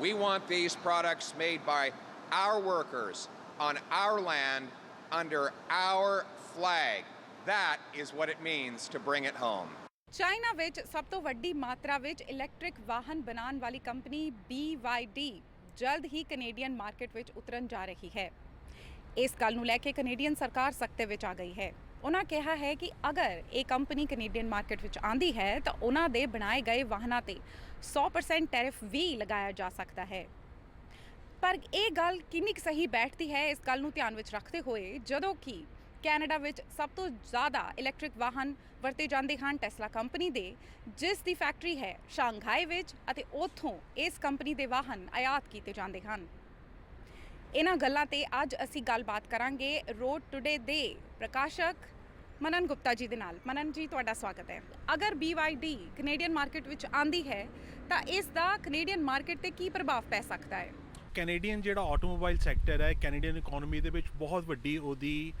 We want these products made by our workers on our land under our flag. That is what it means to bring it home. China ਵਿੱਚ ਸਭ ਤੋਂ ਵੱਡੀ ਮਾਤਰਾ ਵਿੱਚ electric ਵਾਹਨ ਬਣਾਉਣ ਵਾਲੀ ਕੰਪਨੀ BYD ਜਲਦ ਹੀ ਕੈਨੇਡੀਅਨ ਮਾਰਕੀਟ ਵਿੱਚ ਉਤਰਨ ਜਾ ਰਹੀ ਹੈ ਇਸ ਗੱਲ ਨੂੰ ਲੈ ਕੇ ਕੈਨੇਡੀਅਨ ਸਰਕਾਰ ਸਖਤੇ ਵਿੱਚ ਆ ਗਈ ਹੈ ਉਹਨਾਂ ਕਿਹਾ ਹੈ ਕਿ ਅਗਰ ਇਹ ਕੰਪਨੀ ਕੈਨੇਡੀਅਨ ਮਾਰਕੀਟ ਵਿੱਚ ਆਂਦੀ ਹੈ ਤਾਂ ਉਹਨਾਂ ਦੇ ਬਣਾਏ ਗਏ ਵਾਹਨਾਂ ਤੇ 100% ਟੈਰਿਫ ਵੀ ਲਗਾਇਆ ਜਾ ਸਕਦਾ ਹੈ। ਪਰ ਇਹ ਗੱਲ ਕਿੰਨੀ ਕੁ ਸਹੀ ਬੈਠਦੀ ਹੈ, ਇਸ ਗੱਲ ਨੂੰ ਧਿਆਨ ਵਿੱਚ ਰੱਖਦੇ ਹੋਏ ਜਦੋਂ ਕਿ ਕੈਨੇਡਾ ਵਿੱਚ ਸਭ ਤੋਂ ਜ਼ਿਆਦਾ ਇਲੈਕਟ੍ਰਿਕ ਵਾਹਨ ਵਰਤੇ ਜਾਂਦੇ ਹਨ ਟੈਸਲਾ ਕੰਪਨੀ ਦੇ, ਜਿਸ ਦੀ ਫੈਕਟਰੀ ਹੈ ਸ਼ਾਂਘਾਈ ਵਿੱਚ ਅਤੇ ਉੱਥੋਂ ਇਸ ਕੰਪਨੀ ਦੇ ਵਾਹਨ ਆਯਾਤ ਕੀਤੇ ਜਾਂਦੇ ਹਨ। ਇਹਨਾਂ ਗੱਲਾਂ ਤੇ ਅੱਜ ਅਸੀਂ ਗੱਲਬਾਤ ਕਰਾਂਗੇ। ਰੋਡ ਟੁਡੇ ਦੇ ਪ੍ਰਕਾਸ਼ਕ ਮਨਨ ਗੁਪਤਾ ਜੀ ਦੇ ਨਾਲ। ਮਨਨ ਜੀ, ਤੁਹਾਡਾ ਸਵਾਗਤ ਹੈ। ਅਗਰ BYD ਕੈਨੇਡੀਅਨ ਮਾਰਕੀਟ ਵਿੱਚ ਆਂਦੀ ਹੈ, ਤਾਂ ਇਸ ਦਾ ਕੈਨੇਡੀਅਨ ਮਾਰਕੀਟ ਤੇ ਕੀ ਪ੍ਰਭਾਵ ਪੈ ਸਕਦਾ ਹੈ? ਕੈਨੇਡੀਅਨ ਜਿਹੜਾ ਆਟੋਮੋਬਾਈਲ ਸੈਕਟਰ ਹੈ ਕੈਨੇਡੀਅਨ ਇਕਨੋਮੀ ਦੇ ਵਿੱਚ ਬਹੁਤ ਵੱਡੀ ਉਹਦੀ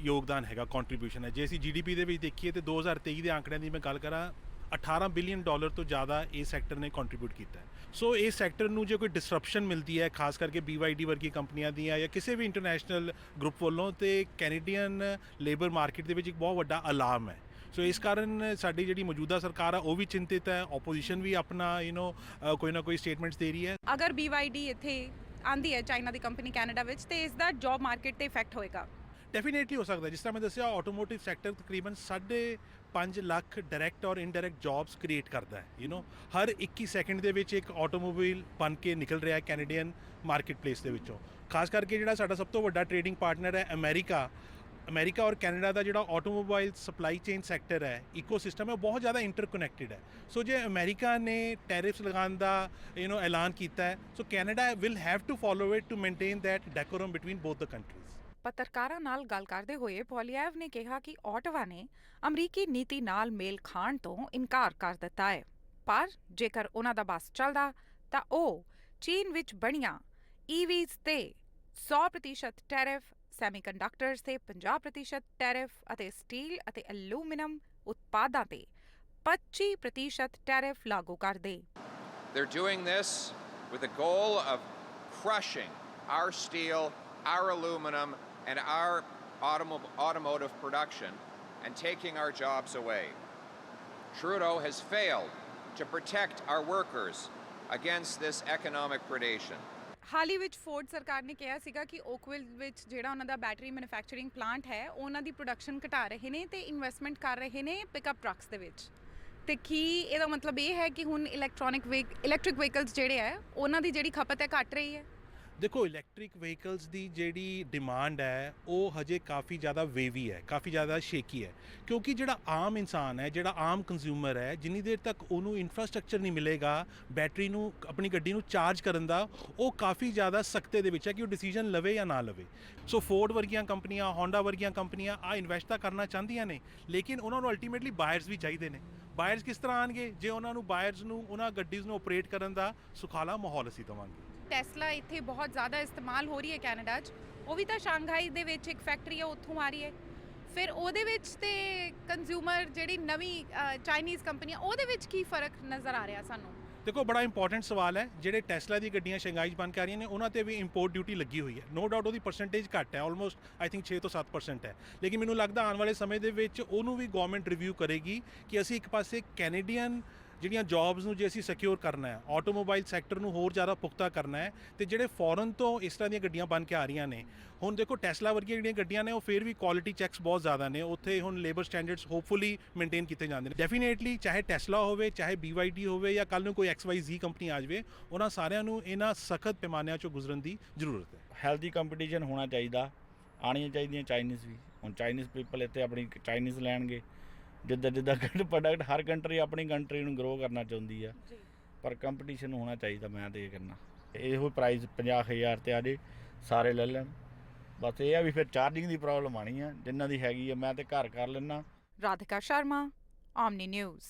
ਯੋਗਦਾਨ ਹੈਗਾ ਕੰਟਰੀਬਿਊਸ਼ਨ ਹੈ। ਜੇ ਅਸੀਂ ਜੀਡੀਪੀ ਦੇ ਵਿੱਚ ਦੇਖੀਏ ਤੇ 2023 ਦੇ ਆંકੜਿਆਂ ਦੀ ਮੈਂ ਗੱਲ ਕਰਾਂ 18 ਬਿਲੀਅਨ ਡਾਲਰ ਤੋਂ ਜ਼ਿਆਦਾ ਇਸ ਸੈਕਟਰ ਨੇ ਕੰਟਰੀਬਿਊਟ ਕੀਤਾ ਹੈ। ਸੋ ਇਸ ਸੈਕਟਰ ਨੂੰ ਜੇ ਕੋਈ ਡਿਸਰਪਸ਼ਨ ਮਿਲਦੀ ਹੈ, ਖਾਸ ਕਰਕੇ BYD ਵਰਗੀ ਕੰਪਨੀਆਂ ਦੀਆਂ ਜਾਂ ਕਿਸੇ ਵੀ ਇੰਟਰਨੈਸ਼ਨਲ ਗਰੁੱਪ ਵੱਲੋਂ, ਤੇ ਕੈਨੇਡੀਅਨ ਲੇਬਰ ਮਾਰਕੀਟ ਦੇ ਵਿੱਚ ਇੱਕ ਬਹੁਤ ਵੱਡਾ ਅਲਾਰਮ ਹੈ। ਸੋ ਇਸ ਕਾਰਨ ਸਾਡੀ ਜਿਹੜੀ ਮੌਜੂਦਾ ਸਰਕਾਰ ਆ, ਉਹ ਵੀ ਚਿੰਤਿਤ ਹੈ ਆਪੋਜੀਸ਼ਨ ਵੀ ਆਪਣਾ ਯੂ نو ਕੋਈ ਨਾ ਕੋਈ ਸਟੇਟਮੈਂਟਸ ਦੇ ਰਹੀ ਹੈ। ਅਗਰ BYD ਇੱਥੇ ਆਂਦੀ ਹੈ, ਚਾਈਨਾ ਦੀ ਕੰਪਨੀ ਕੈਨੇਡਾ ਵਿੱਚ, ਤੇ ਇਸ ਦਾ ਜੌਬ ਮਾਰਕੀਟ ਤੇ ਇਫੈਕਟ ਹੋਏਗਾ। ਡੈਫੀਨੇਟਲੀ ਹੋ ਸਕਦਾ ਹੈ। ਜਿਸ ਤਰ੍ਹਾਂ ਮੈਂ ਦੱਸਿਆ ਆਟੋਮੋਟਿਵ ਸੈਕਟਰ ਤਕਰੀਬਨ 5.5 ਲੱਖ ਡਾਇਰੈਕਟ ਔਰ ਇਨਡਾਇਰੈਕਟ ਜੌਬਸ ਕ੍ਰੀਏਟ ਕਰਦਾ ਹੈ ਯੂ نو ਹਰ 21 ਸੈਕਿੰਡ ਦੇ ਵਿੱਚ ਇੱਕ ਆਟੋਮੋਬਾਈਲ ਬਣ ਕੇ ਨਿਕਲ ਰਿਹਾ ਹੈ ਕੈਨੇਡੀਅਨ ਮਾਰਕੀਟਪਲੇਸ ਦੇ ਵਿੱਚੋਂ ਖਾਸ ਕਰਕੇ ਜਿਹੜਾ ਸਾਡਾ ਸਭ ਤੋਂ ਵੱਡਾ ਟ੍ਰੇਡਿੰਗ ਪਾਰਟਨਰ ਹੈ ਅਮਰੀਕਾ ਅਮਰੀਕਾ ਔਰ ਕੈਨੇਡਾ ਦਾ ਜਿਹੜਾ ਆਟੋਮੋਬਾਈਲ ਸਪਲਾਈ ਚੇਨ ਸੈਕਟਰ ਹੈ ਇਕੋਸਿਸਟਮ ਹੈ ਉਹ ਬਹੁਤ ਜ਼ਿਆਦਾ ਇੰਟਰਕਨੈਕਟਡ ਹੈ ਸੋ ਜੇ ਅਮਰੀਕਾ ਨੇ ਟੈਰਿਫਸ ਲਗਾਉਣ ਦਾ ਯੂ نو ਐਲਾਨ ਕੀਤਾ ਹੈ so Canada will have to follow it to maintain that decorum between both the countries ਪੱਤਰਕਾਰਾਂ ਨਾਲ ਗੱਲ ਕਰਦੇ ਹੋਏ ਪੋਲੀਐਵ ਨੇ ਕਿਹਾ ਕਿ ਆਟਵਾ ਨੇ ਅਮਰੀਕੀ ਨੀਤੀ ਨਾਲ ਮੇਲ ਖਾਣ ਤੋਂ ਇਨਕਾਰ ਕਰ ਦਿੱਤਾ ਹੈ। ਪਰ ਜੇਕਰ ਉਹਨਾਂ ਦਾ ਬਸ ਚੱਲਦਾ ਤਾਂ ਉਹ ਚੀਨ ਵਿੱਚ ਬਣੀਆਂ ਈਵੀਜ਼ ਤੇ 100% ਟੈਰਿਫ ਸੈਮੀਕੰਡਕਟਰਸ ਤੇ 50% ਟੈਰਿਫ ਅਤੇ ਸਟੀਲ ਅਤੇ ਐਲੂਮੀਨੀਅਮ ਉਤਪਾਦਾਂ ਤੇ 25% ਟੈਰਿਫ ਲਾਗੂ ਕਰਦੇ। They're doing this with the goal of crushing our steel, our aluminum, and our automo- automotive production and taking our jobs away. Trudeau has failed to protect our workers against this economic predation. ਹਾਲ ਹੀ ਵਿੱਚ Ford ਸਰਕਾਰ ਨੇ ਕਿਹਾ ਸੀਗਾ ਕਿ Oakville ਵਿੱਚ ਜਿਹੜਾ ਉਹਨਾਂ ਦਾ battery manufacturing plant ਹੈ, ਉਹਨਾਂ ਦੀ ਪ੍ਰੋਡਕਸ਼ਨ ਘਟਾ ਰਹੇ ਨੇ ਤੇ ਇਨਵੈਸਟਮੈਂਟ ਕਰ ਰਹੇ ਨੇ ਪਿਕਅਪ ਟਰੱਕਸ ਦੇ ਵਿੱਚ ਤੇ ਕੀ ਇਹਦਾ ਮਤਲਬ ਇਹ ਹੈ ਕਿ ਹੁਣ ਇਲੈਕਟ੍ਰੋਨਿਕ ਇਲੈਕਟ੍ਰਿਕ ਵਹੀਕਲਸ ਜਿਹੜੇ ਹੈ, ਉਹਨਾਂ ਦੀ ਜਿਹੜੀ ਖਪਤ ਹੈ ਘਟ ਰਹੀ ਹੈ ਦੇਖੋ ਇਲੈਕਟ੍ਰਿਕ ਵਹੀਕਲਸ ਦੀ ਜਿਹੜੀ ਡਿਮਾਂਡ ਹੈ, ਉਹ ਹਜੇ ਕਾਫੀ ਜ਼ਿਆਦਾ ਵੇਵੀ ਹੈ, ਕਾਫੀ ਜ਼ਿਆਦਾ ਸ਼ੇਕੀ ਹੈ। ਕਿਉਂਕਿ ਜਿਹੜਾ ਆਮ ਇਨਸਾਨ ਹੈ, ਜਿਹੜਾ ਆਮ ਕੰਜ਼ਿਊਮਰ ਹੈ, ਜਿੰਨੀ ਦੇਰ ਤੱਕ ਉਹਨੂੰ ਇਨਫਰਾਸਟ੍ਰਕਚਰ ਨਹੀਂ ਮਿਲੇਗਾ ਬੈਟਰੀ ਨੂੰ, ਆਪਣੀ ਗੱਡੀ ਨੂੰ ਚਾਰਜ ਕਰਨ ਦਾ, ਉਹ ਕਾਫੀ ਜ਼ਿਆਦਾ ਸਖਤੇ ਦੇ ਵਿੱਚ ਹੈ ਕਿ ਉਹ ਡਿਸੀਜਨ ਲਵੇ ਜਾਂ ਨਾ ਲਵੇ। ਸੋ ਫੋਰਡ ਵਰਗੀਆਂ ਕੰਪਨੀਆਂ ਹੋਂਡਾ ਵਰਗੀਆਂ ਕੰਪਨੀਆਂ ਆ ਇਨਵੈਸਟ ਤਾਂ ਕਰਨਾ ਚਾਹੁੰਦੀਆਂ ਨੇ, ਲੇਕਿਨ ਉਹਨਾਂ ਨੂੰ ਅਲਟੀਮੇਟਲੀ ਬਾਇਰਸ ਵੀ ਚਾਹੀਦੇ ਨੇ। ਬਾਇਰਸ ਕਿਸ ਤਰ੍ਹਾਂ ਆਣਗੇ ਜੇ ਉਹਨਾਂ ਨੂੰ ਬਾਇਰਸ ਨੂੰ, ਉਹਨਾਂ ਗੱਡੀਜ਼ ਨੂੰ ਆਪਰੇਟ ਕਰਨ ਦਾ ਸੁਖਾਲਾ ਮਾਹੌਲ ਅਸੀਂ ਦੇਵਾਂਗੇ। ਟੈਸਲਾ ਇੱਥੇ ਬਹੁਤ ਜ਼ਿਆਦਾ ਇਸਤੇਮਾਲ ਹੋ ਰਹੀ ਹੈ ਕੈਨੇਡਾ 'ਚ। ਉਹ ਵੀ ਤਾਂ ਸ਼ਾਂਘਾਈ ਦੇ ਵਿੱਚ ਇੱਕ ਫੈਕਟਰੀ ਹੈ ਉੱਥੋਂ ਆ ਰਹੀ ਹੈ। ਫਿਰ ਉਹਦੇ ਵਿੱਚ ਤੇ ਕੰਜ਼ਿਊਮਰ ਜਿਹੜੀ ਨਵੀਂ ਚਾਈਨੀਜ਼ ਕੰਪਨੀ ਆ, ਉਹਦੇ ਵਿੱਚ ਕੀ ਫ਼ਰਕ ਨਜ਼ਰ ਆ ਰਿਹਾ ਸਾਨੂੰ? ਦੇਖੋ, ਬੜਾ ਇੰਪੋਰਟੈਂਟ ਸਵਾਲ ਹੈ। ਜਿਹੜੇ ਟੈਸਲਾ ਦੀ ਗੱਡੀਆਂ ਸ਼ੰਘਾਈ 'ਚ ਬਣ ਕੇ ਆ ਰਹੀਆਂ ਨੇ, ਉਹਨਾਂ ਤੇ ਵੀ ਇੰਪੋਰਟ ਡਿਊਟੀ ਲੱਗੀ ਹੋਈ ਹੈ। ਨੋ ਡਾਊਟ ਉਹਦੀ ਪਰਸੈਂਟੇਜ ਘੱਟ ਹੈ ਆਲਮੋਸਟ ਆਈ ਥਿੰਕ 6 ਤੋਂ 7% ਹੈ। ਲੇਕਿਨ ਮੈਨੂੰ ਲੱਗਦਾ ਆਉਣ ਵਾਲੇ ਸਮੇਂ ਦੇ ਵਿੱਚ ਉਹਨੂੰ ਵੀ ਗਵਰਨਮੈਂਟ ਰਿਵਿਊ ਕਰੇਗੀ ਕਿ ਅਸੀਂ ਇੱਕ ਪਾਸੇ ਕੈਨੇਡੀਅਨ ਜਿਹੜੀਆਂ ਜੌਬਸ ਨੂੰ ਜੇ ਅਸੀਂ ਸਿਕਿਉਰ ਕਰਨਾ ਹੈ ਆਟੋਮੋਬਾਈਲ ਸੈਕਟਰ ਨੂੰ ਹੋਰ ਜ਼ਿਆਦਾ ਪੁਖਤਾ ਕਰਨਾ ਹੈ, ਤੇ ਜਿਹੜੇ ਫੋਰਨ ਤੋਂ ਇਸ ਤਰ੍ਹਾਂ ਦੀਆਂ ਗੱਡੀਆਂ ਬਣ ਕੇ ਆ ਰਹੀਆਂ ਨੇ, ਹੁਣ ਦੇਖੋ ਟੈਸਲਾ ਵਰਗੀਆਂ ਜਿਹੜੀਆਂ ਗੱਡੀਆਂ ਨੇ, ਉਹ ਫਿਰ ਵੀ ਕੁਆਲਿਟੀ ਚੈੱਕਸ ਬਹੁਤ ਜ਼ਿਆਦਾ ਨੇ, ਉੱਥੇ ਹੁਣ ਲੇਬਰ ਸਟੈਂਡਰਡਸ ਹੋਪਫੁਲੀ ਮੇਨਟੇਨ ਕੀਤੇ ਜਾਂਦੇ ਨੇ। ਡੈਫੀਨੇਟਲੀ ਚਾਹੇ ਟੈਸਲਾ ਹੋਵੇ, ਚਾਹੇ BYD ਹੋਵੇ ਜਾਂ ਕੱਲ ਨੂੰ ਕੋਈ XYZ ਕੰਪਨੀ ਆ ਜਾਵੇ, ਉਹਨਾਂ ਸਾਰਿਆਂ ਨੂੰ ਇਹਨਾਂ ਸਖਤ ਪੈਮਾਨਿਆਂ ਚੋਂ ਗੁਜ਼ਰਨ ਦੀ ਜ਼ਰੂਰਤ ਹੈ। ਹੈਲਦੀ ਕੰਪੀਟੀਸ਼ਨ ਹੋਣਾ ਚਾਹੀਦਾ, ਆਉਣੀਆਂ ਚਾਹੀਦੀਆਂ ਚਾਈਨੀਜ਼ ਵੀ, ਹੁਣ ਚਾਈਨੀਜ਼ ਪੀਪਲ ਇੱਥੇ ਆਪਣੀ ਚਾਈਨੀਜ਼ ਲੈਣਗੇ ਜਿੱਦਾਂ ਜਿੱਦਾਂ ਪ੍ਰੋਡਕਟ ਹਰ ਕੰਟਰੀ ਆਪਣੀ ਕੰਟਰੀ ਨੂੰ ਗਰੋ ਕਰਨਾ ਚਾਹੁੰਦੀ ਆ। ਪਰ ਕੰਪੀਟੀਸ਼ਨ ਹੋਣਾ ਚਾਹੀਦਾ ਮੈਂ ਤੇ ਇਹ ਕਹਿੰਦਾ। ਇਹੋ ਪ੍ਰਾਈਸ 50000 ਤੇ ਆ ਜੇ ਸਾਰੇ ਲੈ ਲੈਣ। ਬਸ ਇਹ ਆ ਵੀ ਫਿਰ ਚਾਰਜਿੰਗ ਦੀ ਪ੍ਰੋਬਲਮ ਆਣੀ ਆ ਜਿਨ੍ਹਾਂ ਦੀ ਹੈਗੀ ਆ ਮੈਂ ਤੇ ਘਰ ਕਰ ਲੈਣਾ ਰਾਧਿਕਾ ਸ਼ਰਮਾ ਆਮਨੀ ਨਿਊਜ਼